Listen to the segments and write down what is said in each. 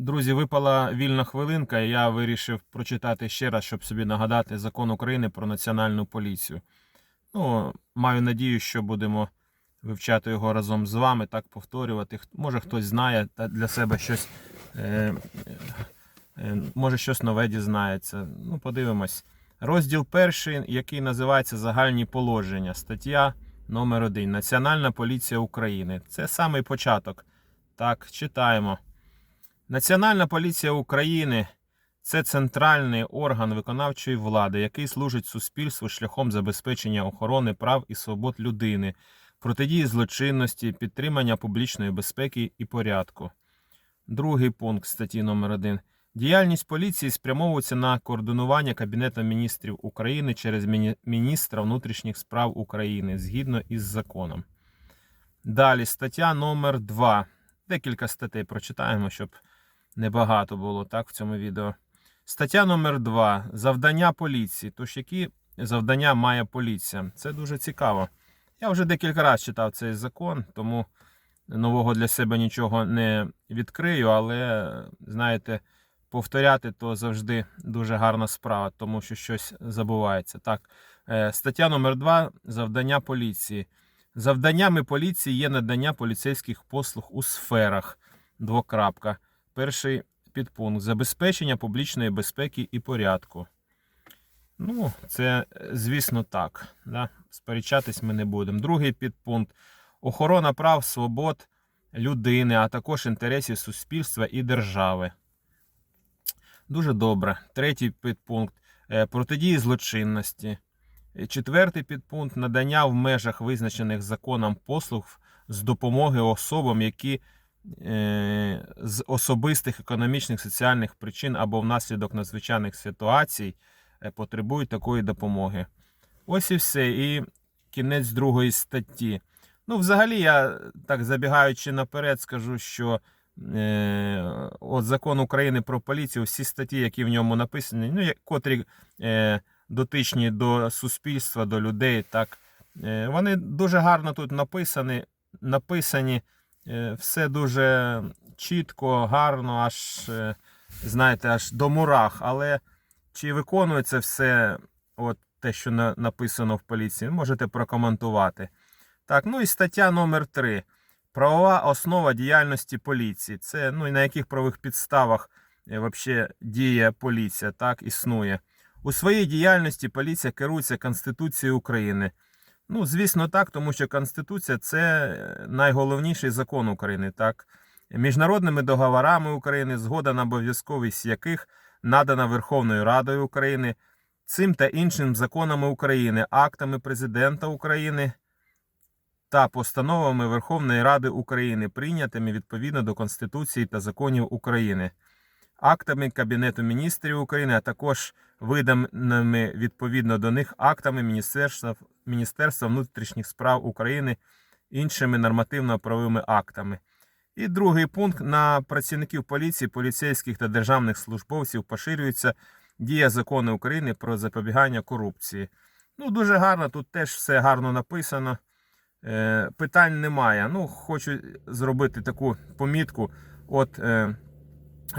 Друзі, випала вільна хвилинка, і я вирішив прочитати ще раз, щоб собі нагадати закон України про національну поліцію. Ну, маю надію, що будемо вивчати його разом з вами, так повторювати. Може хтось знає та для себе щось, е, е, може щось нове дізнається. Ну, подивимось. Розділ перший, який називається Загальні положення. Стаття номер 1 Національна поліція України. Це самий початок. Так, читаємо. Національна поліція України це центральний орган виконавчої влади, який служить суспільству шляхом забезпечення охорони прав і свобод людини, протидії злочинності, підтримання публічної безпеки і порядку. Другий пункт статті номер 1 Діяльність поліції спрямовується на координування Кабінетом міністрів України через міністра внутрішніх справ України згідно із законом. Далі стаття номер 2 Декілька статей прочитаємо, щоб небагато було так в цьому відео. Стаття номер 2 Завдання поліції. Тож, які завдання має поліція? Це дуже цікаво. Я вже декілька разів читав цей закон, тому нового для себе нічого не відкрию, але, знаєте, повторяти то завжди дуже гарна справа, тому що щось забувається. Так, е, стаття номер 2 Завдання поліції. Завданнями поліції є надання поліцейських послуг у сферах. Двокрапка. Перший підпункт забезпечення публічної безпеки і порядку. Ну, це, е, звісно, так. Да? Сперечатись ми не будемо. Другий підпункт охорона прав, свобод людини, а також інтересів суспільства і держави. Дуже добре. Третій підпункт е, протидії злочинності. Е, Четвертий підпункт надання в межах визначених законом послуг з допомоги особам, які з особистих економічних соціальних причин або внаслідок надзвичайних ситуацій е, потребують такої допомоги. Ось і все. І кінець другої статті. Ну, взагалі, я так забігаючи наперед, скажу, що е, от закон України про поліцію, всі статті, які в ньому написані, ну, котрі е, дотичні до суспільства, до людей, так, е, вони дуже гарно тут написані, написані е, все дуже чітко, гарно, аж, е, знаєте, аж до мурах. Але чи виконується все от те, що на, написано в поліції, можете прокоментувати. Так, ну і стаття номер 3. Правова основа діяльності поліції. Це ну і на яких правових підставах е, вообще діє поліція, так, існує. У своїй діяльності поліція керується Конституцією України. Ну, звісно, так, тому що Конституція це е, найголовніший закон України, так. Міжнародними договорами України, згода на обов'язковість яких надана Верховною Радою України, цим та іншим законами України, актами Президента України та постановами Верховної Ради України, прийнятими відповідно до Конституції та законів України, актами Кабінету міністрів України, а також виданими відповідно до них актами Міністерства, Міністерства внутрішніх справ України, іншими нормативно-правовими актами. І другий пункт на працівників поліції, поліцейських та державних службовців поширюється дія закону України про запобігання корупції. Ну, дуже гарно, тут теж все гарно написано. Е, питань немає. Ну, хочу зробити таку помітку. От е,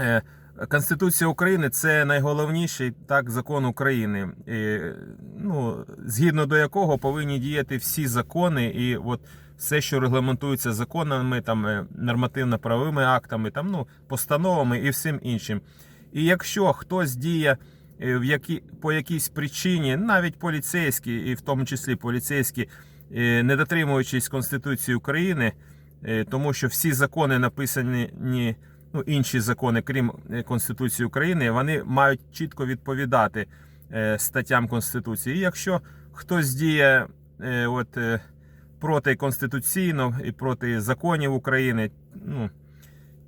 е, Конституція України це найголовніший так, закон України, і, ну, згідно до якого повинні діяти всі закони, і от все, що регламентується законами, там, е, нормативно-правовими актами, там, ну, постановами і всім іншим. І якщо хтось діє е, в які, по якійсь причині, навіть поліцейські, і в тому числі поліцейські, е, не дотримуючись Конституції України, тому що всі закони написані, ні, ну, інші закони, крім е, Конституції України, вони мають чітко відповідати е, статтям Конституції. І якщо хтось діє е, от, проти конституційно і проти законів України, ну,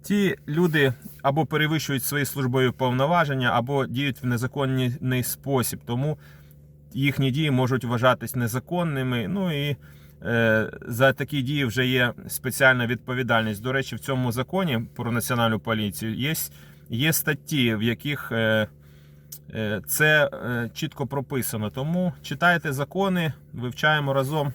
ті люди або перевищують свої службові повноваження, або діють в незаконний спосіб. Тому їхні дії можуть вважатись незаконними. Ну і за такі дії вже є спеціальна відповідальність. До речі, в цьому законі про національну поліцію є, є статті, в яких е, е, це е, чітко прописано. Тому читайте закони, вивчаємо разом.